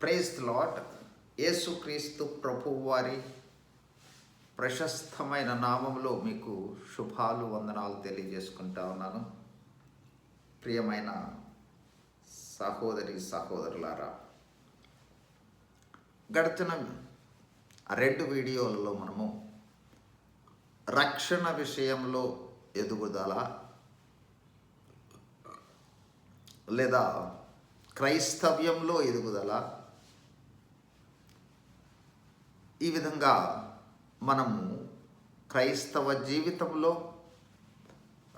Praise lot యేసుక్రీస్తు ప్రభు వారి ప్రశస్తమైన నామంలో మీకు శుభాలు వందనాలు తెలియజేసుకుంటా ఉన్నాను. ప్రియమైన సహోదరి సహోదరులారా గడిచిన రెండు వీడియోలలో మనము రక్షణ విషయంలో ఎదుగుదల లేదా క్రైస్తవ్యంలో ఎదుగుదల ఈ విధంగా మనము క్రైస్తవ జీవితంలో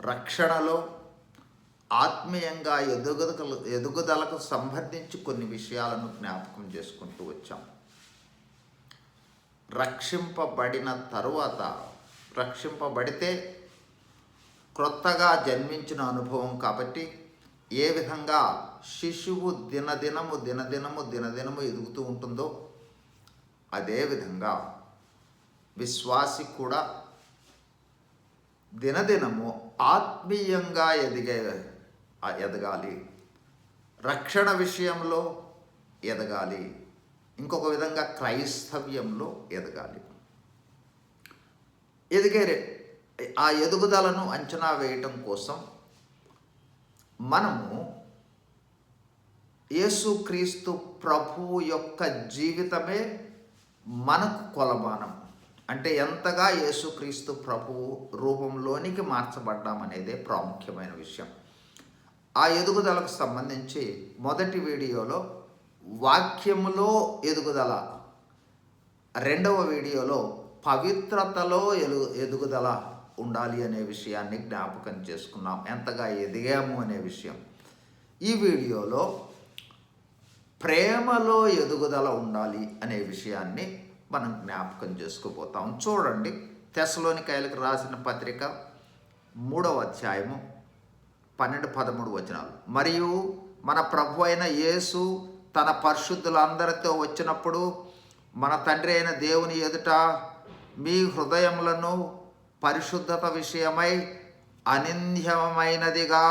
రక్షణలో ఆత్మీయంగా ఎదుగుదల ఎదుగుదలకు సంబంధించి కొన్ని విషయాలను జ్ఞాపకం చేసుకుంటూ వచ్చాం. రక్షింపబడిన తరువాత రక్షింపబడితే క్రొత్తగా జన్మించిన అనుభవం కాబట్టి ఏ విధంగా శిశువు దినదినము దినదినము దినదినము ఎదుగుతూ ఉంటుందో అదేవిధంగా విశ్వాసి కూడా దినదినము ఆత్మీయంగా ఎదిగే ఎదగాలి. రక్షణ విషయంలో ఎదగాలి. ఇంకొక విధంగా క్రైస్తవ్యంలో ఎదగాలి. ఎదిగే ఆ ఎదుగుదలను అంచనా వేయటం కోసం మనము యేసుక్రీస్తు ప్రభువు యొక్క జీవితమే మనకు కొలమానం. అంటే ఎంతగా యేసుక్రీస్తు ప్రభువు రూపంలోనికి మార్చబడ్డామనేదే ప్రాముఖ్యమైన విషయం. ఆ ఎదుగుదలకు సంబంధించి మొదటి వీడియోలో వాక్యములో ఎదుగుదల రెండవ వీడియోలో పవిత్రతలో ఎలు ఎదుగుదల ఉండాలి అనే విషయాన్ని జ్ఞాపకం చేసుకున్నాం. ఎంతగా ఎదిగాము అనే విషయం. ఈ వీడియోలో ప్రేమలో ఎదుగుదల ఉండాలి అనే విషయాన్ని మనం జ్ఞాపకం చేసుకుపోతాం. చూడండి తెసలోనికాయలకు రాసిన పత్రిక మూడవ అధ్యాయము పన్నెండు పదమూడు వచనాలు. మరియు మన ప్రభు అయిన యేసు తన పరిశుద్ధులందరితో వచ్చినప్పుడు మన తండ్రి అయిన దేవుని ఎదుట మీ హృదయములను పరిశుద్ధత విషయమై అనింద్యమైనదిగా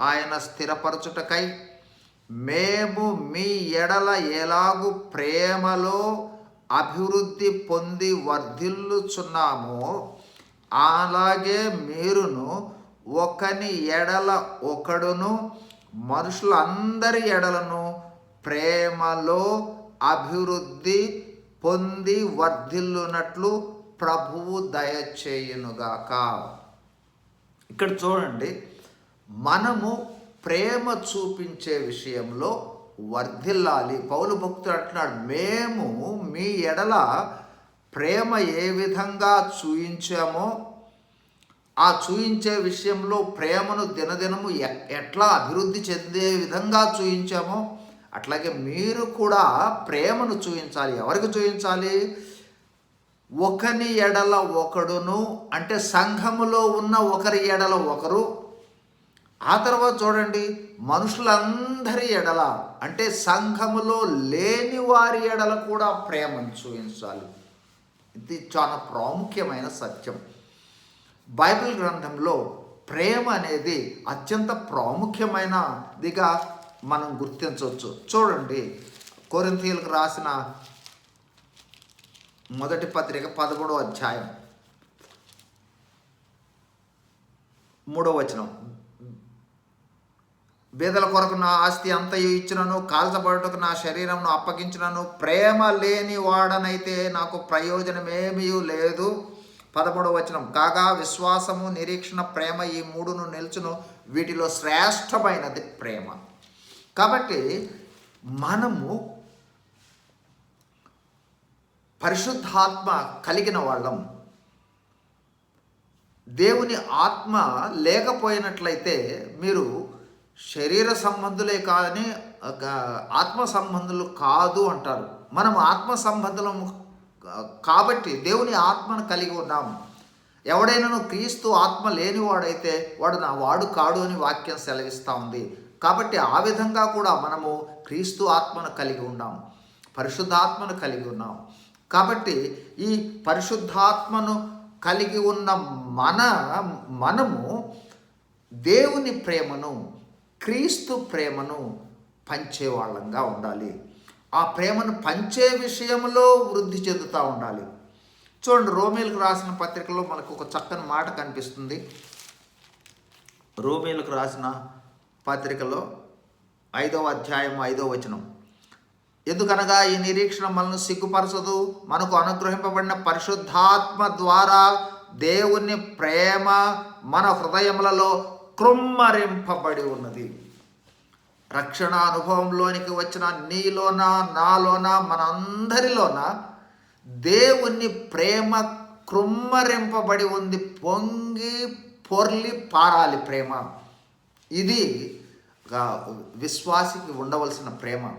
ఆయన స్థిరపరచుటకై మేము మీ ఎడల ఎలాగు ప్రేమలో అభివృద్ధి పొంది వర్ధిల్లుచున్నామో అలాగే మీరును ఒకని ఎడల ఒకడును మనుషులందరి ఎడలను ప్రేమలో అభివృద్ధి పొంది వర్ధిల్లునట్లు ప్రభువు దయచేయునుగాక. ఇక్కడ చూడండి మనము ప్రేమ చూపించే విషయంలో వర్ధిల్లాలి. పౌలు భక్తుడు అంటున్నాడు మేము మీ ఎడల ప్రేమ ఏ విధంగా చూయించామో ఆ చూయించే విషయంలో ప్రేమను దినదినము ఎట్లా అభివృద్ధి చెందే విధంగా చూయించామో అట్లాగే మీరు కూడా ప్రేమను చూయించాలి. ఎవరికి చూయించాలి? ఒకని ఎడల ఒకడును అంటే సంఘములో ఉన్న ఒకరి ఎడల ఒకరు ఆ తర్వాత చూడండి మనుషులందరి ఎడల అంటే సంఘములో లేని వారి ఎడల కూడా ప్రేమను చూపించాలి. ఇది చాలా ప్రాముఖ్యమైన సత్యం. బైబిల్ గ్రంథంలో ప్రేమ అనేది అత్యంత ప్రాముఖ్యమైనదిగా మనం గుర్తించవచ్చు. చూడండి కోరింతీయులకు రాసిన మొదటి పత్రిక పదమూడో అధ్యాయం మూడో వచనం. బీదల కొరకు నా ఆస్తి అంతయు ఇచ్చినను కాల్చబడుటకు నా శరీరంను అప్పగించినను. ప్రేమ లేని వాడనైతే నాకు ప్రయోజనమేమీ లేదు. పదమూడవ వచనం. కాగా విశ్వాసము నిరీక్షణ ప్రేమ ఈ మూడును నిల్చును. వీటిలో శ్రేష్టమైనది ప్రేమ. కాబట్టి మనము పరిశుద్ధాత్మ కలిగిన వాళ్ళం. దేవుని ఆత్మ లేకపోయినట్లయితే మీరు శరీర సంబంధులే కాదని ఆత్మ సంబంధులు కాదు అంటారు. మనం ఆత్మ సంబంధులము కాబట్టి దేవుని ఆత్మను కలిగి ఉన్నాము ఎవడైనాను క్రీస్తు ఆత్మ లేనివాడైతే వాడు నా వాడు కాడు అని వాక్యం సెలవిస్తూ ఉంది. కాబట్టి ఆ విధంగా కూడా మనము క్రీస్తు ఆత్మను కలిగి ఉన్నాం. పరిశుద్ధాత్మను కలిగి ఉన్నాం. కాబట్టి ఈ పరిశుద్ధాత్మను కలిగి ఉన్న మన మనము దేవుని ప్రేమను క్రీస్తు ప్రేమను పంచేవాళ్ళంగా ఉండాలి. ఆ ప్రేమను పంచే విషయంలో వృద్ధి చెందుతూ ఉండాలి. చూడండి రోమిలకు రాసిన పత్రికలో మనకు ఒక చక్కని మాట కనిపిస్తుంది. రోమిలకు రాసిన పత్రికలో ఐదవ అధ్యాయం ఐదవ వచనం. ఎందుకనగా ఈ నిరీక్షణ మనల్ని సిగ్గుపరచదు? మనకు అనుగ్రహింపబడిన పరిశుద్ధాత్మ ద్వారా దేవుని ప్రేమ మన హృదయములలో క్రొమ్మరింపబడి ఉన్నది. రక్షణ అనుభవంలోనికి వచ్చిన నీలోన నాలోన మనందరిలోన దేవుని ప్రేమ క్రుమ్మరింపబడి ఉంది పొంగి పొర్లి పారాలి ప్రేమ. ఇది విశ్వాసికి ఉండవలసిన ప్రేమ.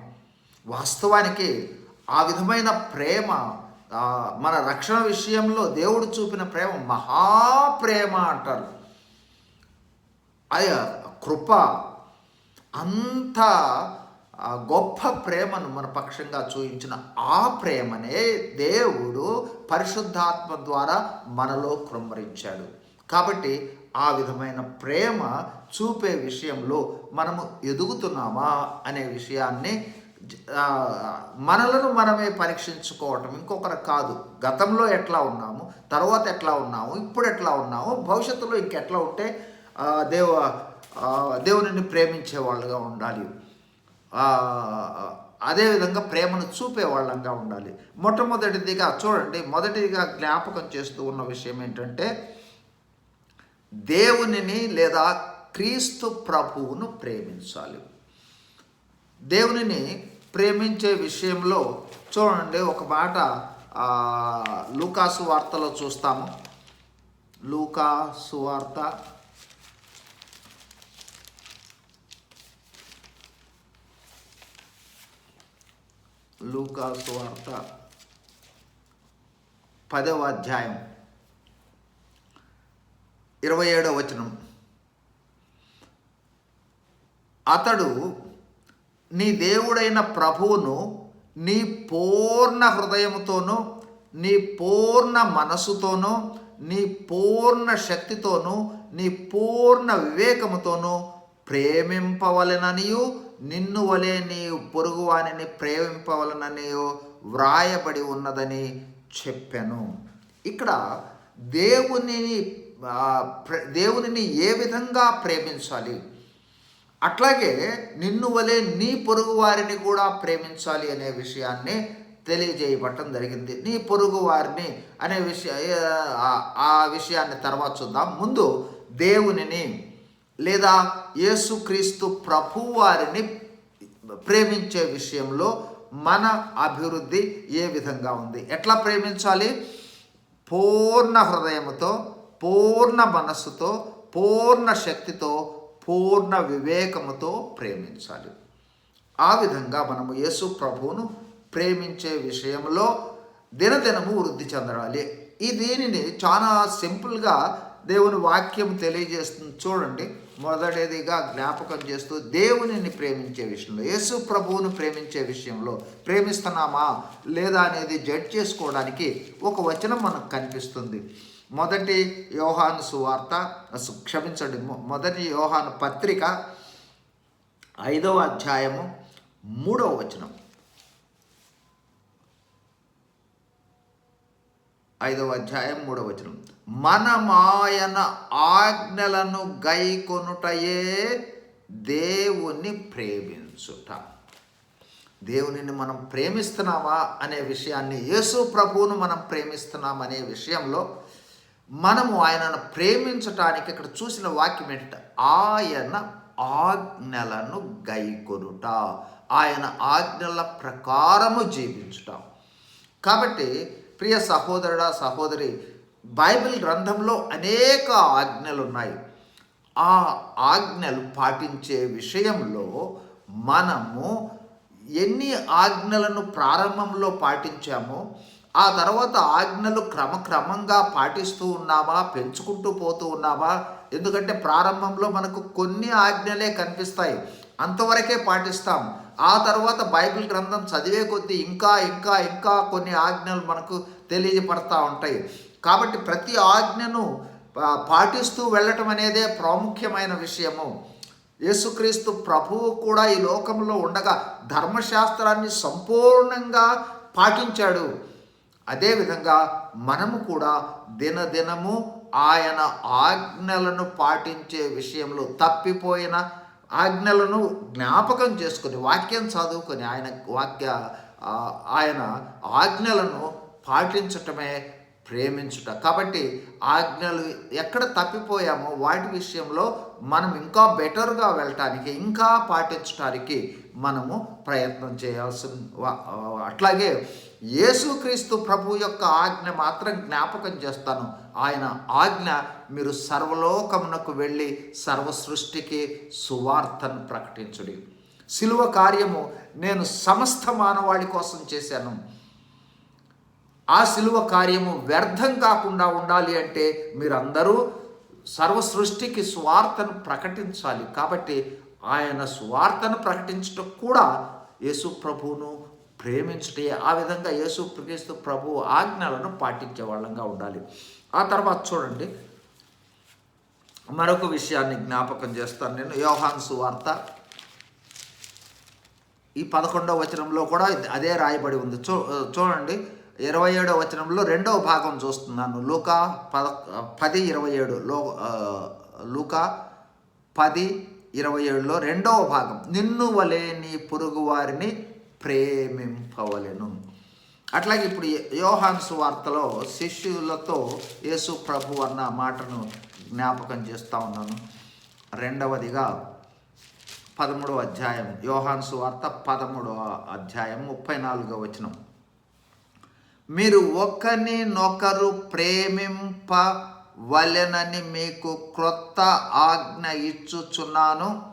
వాస్తవానికి ఆ విధమైన ప్రేమ మన రక్షణ విషయంలో దేవుడు చూపిన ప్రేమ మహాప్రేమ అంటారు. అది కృప అంత గొప్ప ప్రేమను మన పక్షంగా చూపించిన ఆ ప్రేమనే దేవుడు పరిశుద్ధాత్మ ద్వారా మనలో కృమ్మరించాడు కాబట్టి ఆ విధమైన ప్రేమ చూపే విషయంలో మనము ఎదుగుతున్నామా అనే విషయాన్ని మనలను మనమే పరీక్షించుకోవటం ఇంకొకరు కాదు. గతంలో ఎట్లా ఉన్నాము తర్వాత ఎట్లా ఉన్నాము ఇప్పుడు ఎట్లా ఉన్నాము భవిష్యత్తులో ఇంకెట్లా ఉంటే దేవ దేవుని ప్రేమించే వాళ్ళుగా ఉండాలి. అదేవిధంగా ప్రేమను చూపే వాళ్ళంగా ఉండాలి. మొట్టమొదటిదిగా చూడండి మొదటిదిగా జ్ఞాపకం చేస్తూ ఉన్న విషయం ఏంటంటే దేవునిని లేదా క్రీస్తు ప్రభువును ప్రేమించాలి. దేవునిని ప్రేమించే విషయంలో చూడండి ఒక మాట లూకాసు వార్తలో చూస్తాము. లూకా సువార్త లూకా సువార్త పదవ అధ్యాయం. ఇరవై ఏడవ వచనం. అతడు నీ దేవుడైన ప్రభువును నీ పూర్ణ హృదయముతోనూ నీ పూర్ణ మనసుతోనూ నీ పూర్ణ శక్తితోనూ నీ పూర్ణ వివేకముతోనూ ప్రేమింపవలెననియు నిన్ను వలె నీ పొరుగువానిని ప్రేమింపవలనని వ్రాయబడి ఉన్నదని చెప్పాను. ఇక్కడ దేవునిని దేవునిని ఏ విధంగా ప్రేమించాలి? అట్లాగే నిన్ను వలె నీ పొరుగు వారిని కూడా ప్రేమించాలి అనే విషయాన్ని తెలియజేయబట్టం జరిగింది. నీ పొరుగు వారిని అనే విషయ ఆ విషయాన్ని తర్వాత చూద్దాం. ముందు దేవునిని లేదా యేసుక్రీస్తు ప్రభు వారిని ప్రేమించే విషయంలో మన అభివృద్ధి ఏ విధంగా ఉంది? ఎట్లా ప్రేమించాలి? పూర్ణ హృదయముతో పూర్ణ మనస్సుతో పూర్ణ శక్తితో పూర్ణ వివేకముతో ప్రేమించాలి. ఆ విధంగా మనము యేసు ప్రభువును ప్రేమించే విషయంలో దినదినము వృద్ధి చెందాలి ఈ దీనిని చాలా సింపుల్గా దేవుని వాక్యం తెలియజేస్తుంది. చూడండి. మొదటిదిగా జ్ఞాపకం చేస్తూ దేవునిని ప్రేమించే విషయంలో యేసు ప్రభువును ప్రేమించే విషయంలో ప్రేమిస్తున్నామా లేదా అనేది జడ్జ్ చేసుకోవడానికి ఒక వచనం మనకు కనిపిస్తుంది. మొదటి యోహాను సువార్త క్షమించండి మొదటి యోహాను పత్రిక ఐదవ అధ్యాయము మూడవ వచనం. ఐదవ అధ్యాయం మూడవ వచనం. మనమాయన ఆజ్ఞలను గైకొనుటయే దేవుని ప్రేమించుట. దేవునిని మనం ప్రేమిస్తున్నామా అనే విషయాన్ని యేసు ప్రభువును మనం ప్రేమిస్తున్నాం అనే విషయంలో మనము ఆయనను ప్రేమించటానికి ఇక్కడ చూసిన వాక్యం ఏంటంటే ఆయన ఆజ్ఞలను గైకొనుట. ఆయన ఆజ్ఞల ప్రకారము జీవించుట. కాబట్టి ప్రియ సహోదరుడా సహోదరి బైబిల్ గ్రంథంలో అనేక ఆజ్ఞలు ఉన్నాయి ఆ ఆజ్ఞలు పాటించే విషయంలో మనము ఎన్ని ఆజ్ఞలను ప్రారంభంలో పాటించామో ఆ తర్వాత ఆజ్ఞలు క్రమక్రమంగా పాటిస్తూ ఉన్నామా పెంచుకుంటూ పోతూ ఉన్నామా? ఎందుకంటే ప్రారంభంలో మనకు కొన్ని ఆజ్ఞలే కనిపిస్తాయి. అంతవరకే పాటిస్తాం. ఆ తర్వాత బైబిల్ గ్రంథం చదివే కొద్దీ ఇంకా ఇంకా ఇంకా కొన్ని ఆజ్ఞలు మనకు తెలియపడతా ఉంటాయి. కాబట్టి ప్రతి ఆజ్ఞను పాటిస్తూ వెళ్ళటం అనేదే ప్రాముఖ్యమైన విషయము. యేసుక్రీస్తు ప్రభువు కూడా ఈ లోకంలో ఉండగా ధర్మశాస్త్రాన్ని సంపూర్ణంగా పాటించాడు. అదేవిధంగా మనము కూడా దినదినము ఆయన ఆజ్ఞలను పాటించే విషయంలో తప్పిపోయిన ఆజ్ఞలను జ్ఞాపకం చేసుకుని వాక్యం చదువుకొని ఆయన వాక్య ఆయన ఆజ్ఞలను పాటించటమే ప్రేమించుట. కాబట్టి ఆజ్ఞలు ఎక్కడ తప్పిపోయామో వాటి విషయంలో మనం ఇంకా బెటర్గా వెళ్ళటానికి ఇంకా పాటించడానికి మనము ప్రయత్నం చేయాల్సి అట్లాగే యేసుక్రీస్తు ప్రభు యొక్క ఆజ్ఞ మాత్రం జ్ఞాపకం చేస్తాను. ఆయన ఆజ్ఞ మీరు సర్వలోకమునకు వెళ్ళి సర్వ సృష్టికి సువార్తను ప్రకటించుడి. సిలువ కార్యము నేను సమస్త మానవాళి కోసం చేశాను. ఆ సిలువ కార్యము వ్యర్థం కాకుండా ఉండాలి అంటే మీరందరూ సర్వ సృష్టికి స్వార్థను ప్రకటించాలి. కాబట్టి ఆయన స్వార్థను ప్రకటించటం కూడా యేసు ప్రభువును ప్రేమించటే ఆ విధంగా యేసు క్రీస్తు ప్రభు ఆజ్ఞలను పాటించే వాళ్ళంగా ఉండాలి. ఆ తర్వాత చూడండి. మరొక విషయాన్ని జ్ఞాపకం చేస్తాను నేను. యోహాన్ సువార్త. ఈ పదకొండవ వచనంలో కూడా అదే రాయబడి ఉంది. చూ చూడండి. ఇరవై ఏడవ వచనంలో రెండవ భాగం చూస్తున్నాను. లూకా పద పది ఇరవై ఏడు. లో లూకా పది ఇరవై ఏడులో రెండవ భాగం. నిన్ను వలేని నీ పొరుగు వారిని ప్రేమింపవలెను. అట్లాగే ఇప్పుడు యోహాన్ సువార్తలో శిష్యులతో యేసు ప్రభు అన్న మాటను జ్ఞాపకం చేస్తూ ఉన్నాను. రెండవదిగా పదమూడవ అధ్యాయం. యోహాన్ సువార్త పదమూడవ అధ్యాయం ముప్పై నాలుగవ వచనం. మీరు ఒకరినొకరు ప్రేమింప వలెనని మీకు క్రొత్త ఆజ్ఞ ఇచ్చుచున్నాను.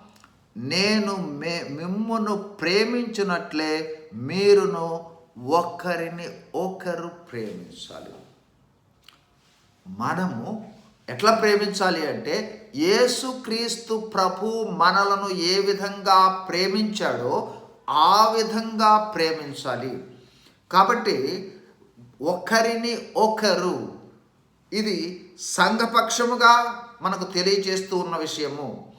నేను మే మిమ్మును ప్రేమించినట్లే మీరును ఒకరిని ఒకరు ప్రేమించాలి. మనము ఎట్లా ప్రేమించాలి అంటే యేసుక్రీస్తు ప్రభు మనలను ఏ విధంగా ప్రేమించాడో ఆ విధంగా ప్రేమించాలి. కాబట్టి ఒకరిని ఒకరు. ఇది సంఘపక్షముగా మనకు తెలియచేస్తూ ఉన్న విషయము.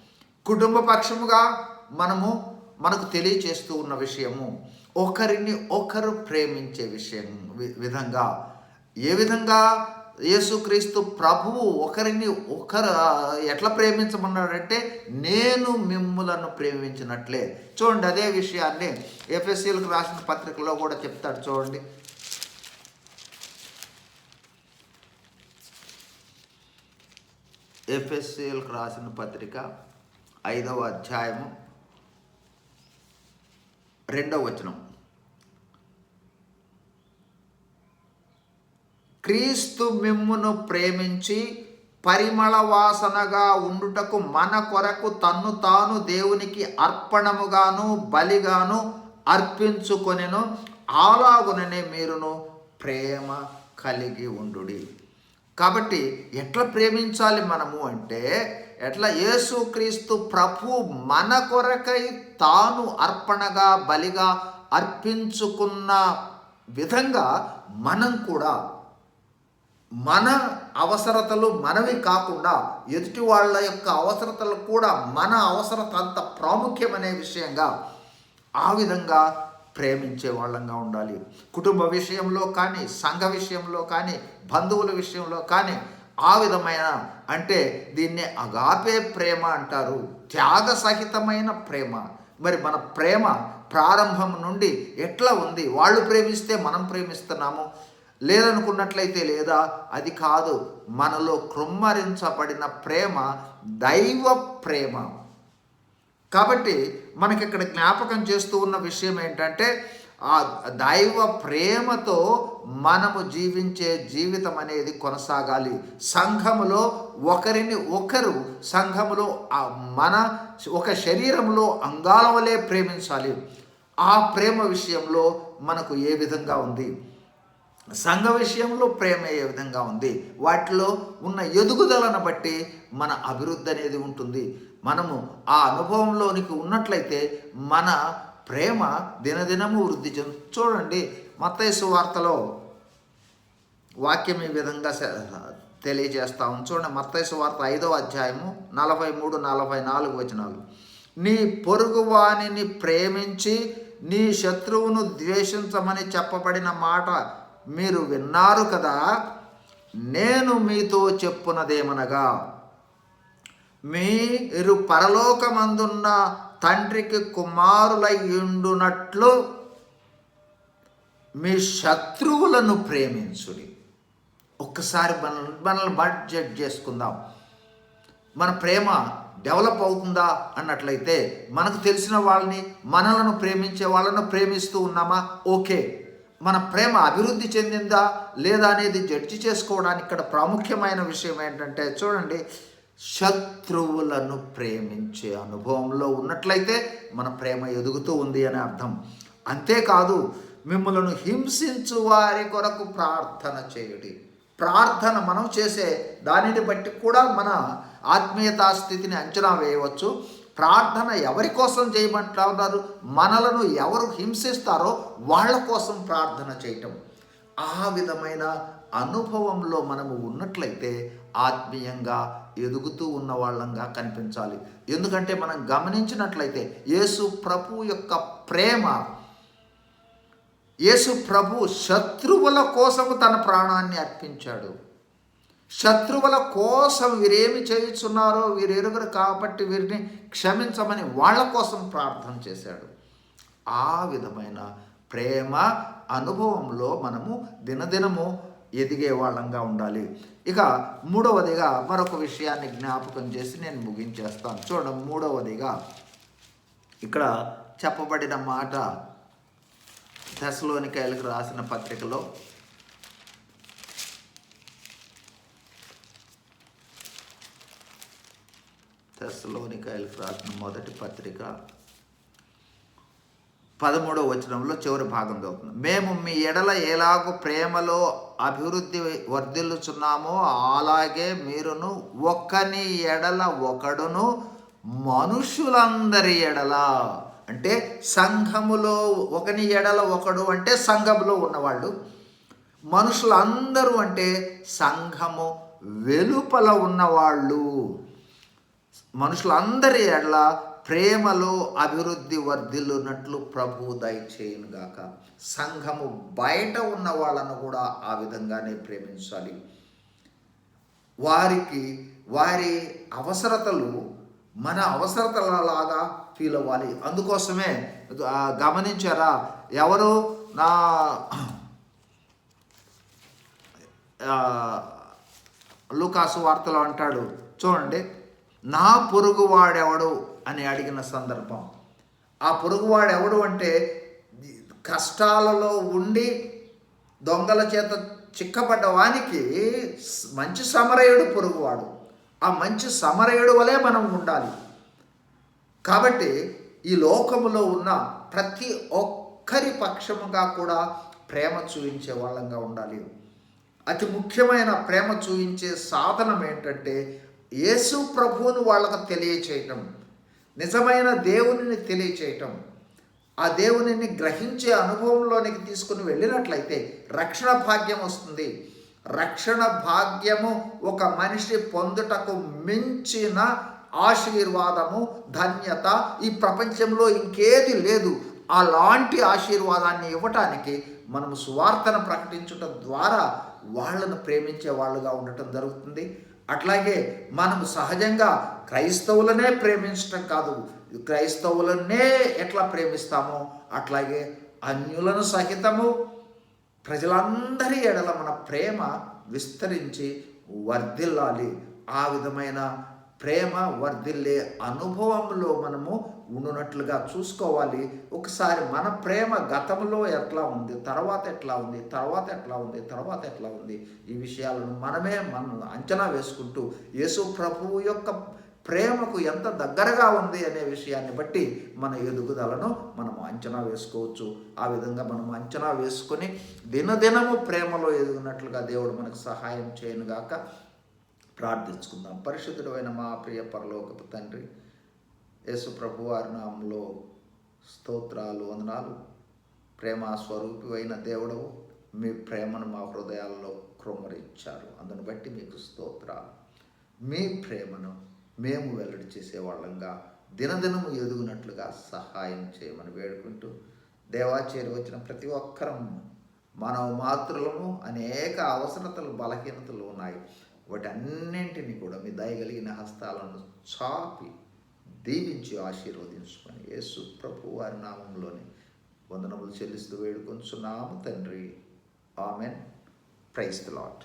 కుటుంబ పక్షముగా మనము మనకు తెలియచేస్తూ ఉన్న విషయము. ఒకరిని ఒకరు ప్రేమించే విషయం విధంగా. ఏ విధంగా యేసుక్రీస్తు ప్రభువు ఒకరిని ఒకరు ఎట్లా ప్రేమించమన్నాడంటే నేను మిమ్ములను ప్రేమించినట్లే. చూడండి అదే విషయాన్ని ఎఫ్ఎస్సీలకు రాసిన పత్రికలో కూడా చెప్తాడు చూడండి. ఎఫ్ఎస్సిఎల్కి రాసిన పత్రిక ఐదవ అధ్యాయము రెండవ వచనం. క్రీస్తు మిమ్మును ప్రేమించి పరిమళ వాసనగా ఉండుటకు మన కొరకు తన్ను తాను దేవునికి అర్పణముగాను బలిగాను అర్పించుకొనెను. అలాగుననే మీరును ప్రేమ కలిగి ఉండుడి. కాబట్టి ఎట్లా ప్రేమించాలి మనము అంటే ఎట్లా యేసుక్రీస్తు ప్రభు మన కొరకై తాను అర్పణగా బలిగా అర్పించుకున్న విధంగా మనం కూడా మన అవసరతలు మనవి కాకుండా ఎదుటి వాళ్ళ యొక్క అవసరతలు కూడా మన అవసరత అంత ప్రాముఖ్యమనే విషయంగా ఆ విధంగా ప్రేమించే వాళ్ళంగా ఉండాలి. కుటుంబ విషయంలో కానీ సంఘ విషయంలో కానీ బంధువుల విషయంలో కానీ ఆ విధమైన అంటే దీన్ని అగాపే ప్రేమ అంటారు. త్యాగ సహితమైన ప్రేమ. మరి మన ప్రేమ ప్రారంభం నుండి ఎట్లా ఉంది? వాళ్ళు ప్రేమిస్తే మనం ప్రేమిస్తున్నాము? లేదనుకున్నట్లయితే లేదా? అది కాదు. మనలో కృమ్మరించబడిన ప్రేమ దైవ ప్రేమ. కాబట్టి మనకి ఇక్కడ జ్ఞాపకం చేస్తూ ఉన్న విషయం ఏంటంటే ఆ దైవ ప్రేమతో మనము జీవించే జీవితం అనేది కొనసాగాలి. సంఘములో ఒకరిని ఒకరు సంఘములో మన ఒక శరీరంలో అంగాల వలె ప్రేమించాలి. ఆ ప్రేమ విషయంలో మనకు ఏ విధంగా ఉంది? సంఘ విషయంలో ప్రేమ ఏ విధంగా ఉంది? వాటిలో ఉన్న ఎదుగుదలను బట్టి మన అభివృద్ధి అనేది ఉంటుంది. మనము ఆ అనుభవంలోనికి ఉన్నట్లయితే మన ప్రేమ దినదినము వృద్ధి చెందు చూడండి మత్తైసు వార్తలో వాక్యం ఈ విధంగా సె- తెలియజేస్తాము చూడండి మత్తైసు వార్త ఐదవ అధ్యాయము నలభై మూడు నలభై నాలుగు వచనాలు. నీ పొరుగువానిని ప్రేమించి నీ శత్రువును ద్వేషించమని చెప్పబడిన మాట మీరు విన్నారు కదా నేను మీతో చెప్పునదేమనగా మీరు పరలోకమందున్న తండ్రికి కుమారులయ్యుండునట్లు మీ శత్రువులను ప్రేమించుడి. ఒక్కసారి మన మనల్ని బడ్జెట్ చేసుకుందాం. మన ప్రేమ డెవలప్ అవుతుందా అన్నట్లయితే మనకు తెలిసిన వాళ్ళని మనలను ప్రేమించే వాళ్ళను ప్రేమిస్తూ ఉన్నామా? ఓకే. మన ప్రేమ అభివృద్ధి చెందిందా లేదా అనేది జడ్జి చేసుకోవడానికి ఇక్కడ ప్రాముఖ్యమైన విషయం ఏంటంటే చూడండి శత్రువులను ప్రేమించే అనుభవంలో ఉన్నట్లయితే మన ప్రేమ ఎదుగుతూ ఉంది అని అర్థం. అంతేకాదు మిమ్మలను హింసించు వారి కొరకు ప్రార్థన చేయుడి. ప్రార్థన మనం చేసే దానిని బట్టి కూడా మన ఆత్మీయతా స్థితిని అంచనా వేయవచ్చు. ప్రార్థన ఎవరి కోసం చేయమంటున్నారు మనలను ఎవరు హింసిస్తారో వాళ్ళ కోసం ప్రార్థన చేయటం. ఆ విధమైన అనుభవంలో మనము ఉన్నట్లయితే ఆత్మీయంగా ఎదుగుతూ ఉన్న వాళ్ళంగా కనిపించాలి. ఎందుకంటే మనం గమనించినట్లయితే యేసు ప్రభు యొక్క ప్రేమ యేసు ప్రభు శత్రువుల కోసము తన ప్రాణాన్ని అర్పించాడు. శత్రువుల కోసం వీరేమి చేయుచున్నారో వీరెరుగురు కాబట్టి వీరిని క్షమించమని వాళ్ళ కోసం ప్రార్థన చేశాడు. ఆ విధమైన ప్రేమ అనుభవంలో మనము దినదినము ఎదిగే వాళ్ళంగా ఉండాలి. ఇక మూడవదిగా మరొక విషయాన్ని జ్ఞాపకం చేసి నేను ముగించేస్తాను. చూడండి మూడవదిగా ఇక్కడ చెప్పబడిన మాట దశలోనికాయలకు రాసిన పత్రికలో తెస్సలోనికాయలకు రాసిన మొదటి పత్రిక పదమూడవ వచనంలో చివరి భాగం చదువుతుంది. మేము మీ ఎడల ఎలాగో ప్రేమలో అభివృద్ధి వర్ధిల్లుచున్నామో అలాగే మీరును ఒకని ఎడల ఒకడును మనుషులందరి ఎడల. అంటే సంఘములో ఒకని ఎడల ఒకడు అంటే సంఘములో ఉన్నవాళ్ళు. మనుషులందరూ అంటే సంఘము వెలుపల ఉన్నవాళ్ళు. మనుషులందరి ఎడల ప్రేమలో అభివృద్ధి వర్ధిల్లునట్లు ప్రభు దయచేయను గాక. సంఘము బయట ఉన్న వాళ్ళను కూడా ఆ విధంగానే ప్రేమించాలి. వారికి వారి అవసరతలు మన అవసరతలలాగా ఫీల్ అవ్వాలి. అందుకోసమే గమనించారా? ఎవరు నా లూకాసు వార్తలో అంటాడు చూడండి. నా పొరుగువాడెవడు అని అడిగిన సందర్భం. ఆ పొరుగువాడెవడు అంటే కష్టాలలో ఉండి దొంగల చేత చిక్కబడ్డ వానికి మంచి సమరయుడు పొరుగువాడు. ఆ మంచి సమరయుడు వలె మనం ఉండాలి. కాబట్టి ఈ లోకములో ఉన్న ప్రతి ఒక్కరి పక్షముగా కూడా ప్రేమ చూపించే వాళ్ళంగా ఉండాలి. అతి ముఖ్యమైన ప్రేమ చూపించే సాధనం ఏంటంటే యేసు ప్రభువును వాళ్ళకు తెలియచేయటం నిజమైన దేవునిని తెలియచేయటం ఆ దేవునిని గ్రహించే అనుభవంలోనికి తీసుకుని వెళ్ళినట్లయితే రక్షణ భాగ్యం వస్తుంది. రక్షణ భాగ్యము ఒక మనిషి పొందుటకు మించిన ఆశీర్వాదము ధన్యత ఈ ప్రపంచంలో ఇంకేది లేదు. అలాంటి ఆశీర్వాదాన్ని ఇవ్వటానికి మనం సువార్తను ప్రకటించటం ద్వారా వాళ్ళను ప్రేమించే వాళ్ళుగా ఉండటం జరుగుతుంది. అట్లాగే మనం సహజంగా క్రైస్తవులనే ప్రేమించటం కాదు. క్రైస్తవులనే ఎట్లా ప్రేమిస్తామో అట్లాగే అన్యులను సహితము ప్రజలందరి ఎడల మన ప్రేమ విస్తరించి వర్ధిల్లాలి. ఆ విధమైన ప్రేమ వర్ధిల్లే అనుభవంలో మనము ఉండునట్లుగా చూసుకోవాలి. ఒకసారి మన ప్రేమ గతంలో ఎట్లా ఉంది తర్వాత ఎట్లా ఉంది తర్వాత ఎట్లా ఉంది తర్వాత ఎట్లా ఉంది ఈ విషయాలను మనమే మనం అంచనా వేసుకుంటూ యేసు ప్రభువు యొక్క ప్రేమకు ఎంత దగ్గరగా ఉంది అనే విషయాన్ని బట్టి మన ఎదుగుదలను మనం అంచనా వేసుకోవచ్చు. ఆ విధంగా మనం అంచనా వేసుకొని దినదినము ప్రేమలో ఎదుగునట్లుగా దేవుడు మనకు సహాయం చేయనుగాక ప్రార్థించుకుందాం. పరిశుద్ధుడైన మా ప్రియ పరలోకపు తండ్రి యేసు ప్రభు వారి నామంలో స్తోత్రాలు వందనాలు. ప్రేమ స్వరూపి అయిన దేవుడు మీ ప్రేమను మా హృదయాల్లో క్రొమ్మరించారు అందును బట్టి మీకు స్తోత్రాలు. మీ ప్రేమను మేము వెల్లడి చేసే వాళ్ళంగా దినదినము ఎదుగునట్లుగా సహాయం చేయమని వేడుకుంటూ దేవాచేరి వచ్చిన ప్రతి ఒక్కరం మనం మాతృలము అనేక అవసరతలు బలహీనతలు ఉన్నాయి. వాటన్నింటినీ కూడా మీ దయగలిగిన హస్తాలను చాపి దీవించి ఆశీర్వదించుకొని యేసు ప్రభు వారి నామంలోని వందనములు చెల్లిస్తూ వేడుకొంచున్నాము తండ్రి. ఆమెన్. Price the lot